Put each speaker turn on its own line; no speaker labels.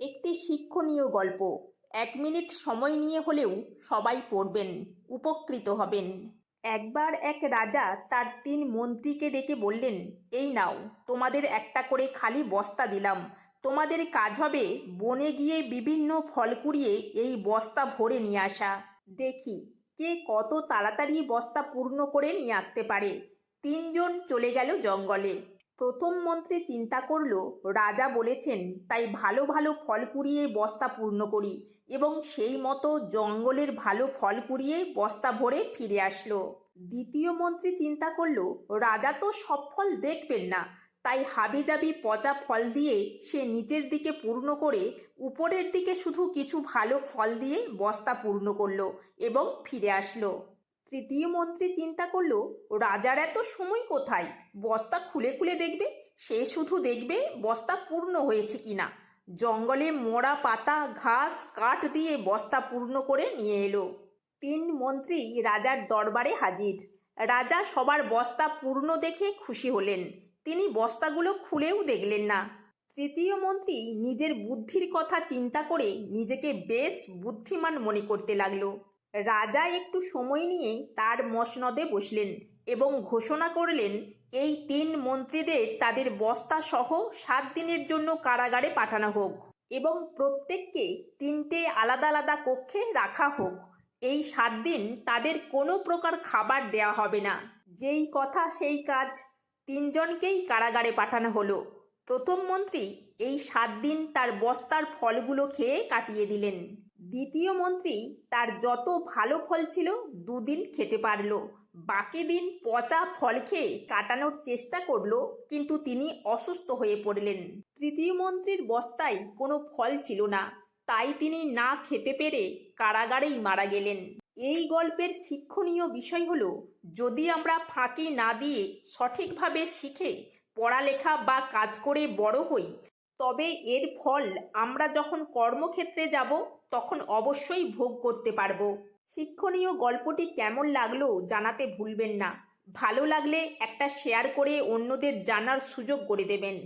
একটি শিক্ষণীয় গল্প। এক মিনিট সময় নিয়ে হলেও সবাই পড়বেন, উপকৃত হবেন। একবার এক রাজা তার তিন মন্ত্রীকে ডেকে বললেন, এই নাও, তোমাদের একটা করে খালি বস্তা দিলাম। তোমাদের কাজ হবে বনে গিয়ে বিভিন্ন ফল কুড়িয়ে এই বস্তা ভরে নিয়ে আসা। দেখি, কে কত তাড়াতাড়ি বস্তা পূর্ণ করে নিয়ে আসতে পারে? তিনজন চলে গেল জঙ্গলে। প্রথম মন্ত্রী চিন্তা করল, রাজা বলেছেন, তাই ভালো ভালো ফল কুড়িয়ে বস্তা পূর্ণ করি। এবং সেই মতো জঙ্গলের ভালো ফল কুড়িয়ে বস্তা ভরে ফিরে আসলো। দ্বিতীয় মন্ত্রী চিন্তা করল, রাজা তো সব ফল দেখবেন না, তাই হাবিজাবি পচা ফল দিয়ে সে নিচের দিকে পূর্ণ করে উপরের দিকে শুধু কিছু ভালো ফল দিয়ে বস্তা পূর্ণ করল এবং ফিরে আসলো। তৃতীয় মন্ত্রী চিন্তা করল, রাজার এত সময় কোথায়? বস্তা খুলে খুলে দেখবে, সে শুধু দেখবে বস্তা পূর্ণ হয়েছে কিনা। জঙ্গলে মোড়া পাতা, ঘাস, কাঠ দিয়ে বস্তা পূর্ণ করে নিয়ে এলো। তিন মন্ত্রী রাজার দরবারে হাজির। রাজা সবার বস্তা পূর্ণ দেখে খুশি হলেন। তিনি বস্তাগুলো খুলেও দেখলেন না। তৃতীয় মন্ত্রী নিজের বুদ্ধির কথা চিন্তা করে নিজেকে বেশ বুদ্ধিমান মনে করতে লাগল। রাজা একটু সময় নিয়ে তার মসনদে বসলেন এবং ঘোষণা করলেন, এই তিন মন্ত্রীদের তাদের বস্তা সহ সাত দিনের জন্য কারাগারে পাঠানো হোক এবং প্রত্যেককে তিনটে আলাদা আলাদা কক্ষে রাখা হোক। এই সাত দিন তাদের কোনো প্রকার খাবার দেওয়া হবে না। যেই কথা সেই কাজ। তিনজনকেই কারাগারে পাঠানো হলো। প্রথম মন্ত্রী এই সাত দিন তার বস্তার ফলগুলো খেয়ে কাটিয়ে দিলেন। দ্বিতীয় মন্ত্রী তার যত ভালো ফল ছিল দুদিন খেতে পারল। বাকি দিন পচা ফল খেয়ে কাটানোর চেষ্টা করল, কিন্তু তিনি অসুস্থ হয়ে পড়লেন। তৃতীয় মন্ত্রীর বস্তায় কোনো ফল ছিল না, তাই তিনি না খেতে পেরে কারাগারেই মারা গেলেন। এই গল্পের শিক্ষণীয় বিষয় হল, যদি আমরা ফাঁকি না দিয়ে সঠিকভাবে শিখে পড়ালেখা বা কাজ করে বড় হই তবে এর ফল আমরা যখন কর্মক্ষেত্রে যাব, তখন অবশ্যই ভোগ করতে পারব। শিক্ষণীয় গল্পটি কেমন লাগল জানাতে ভুলবেন না। ভালো লাগলে একটা শেয়ার করে অন্যদের জানার সুযোগ করে দেবেন।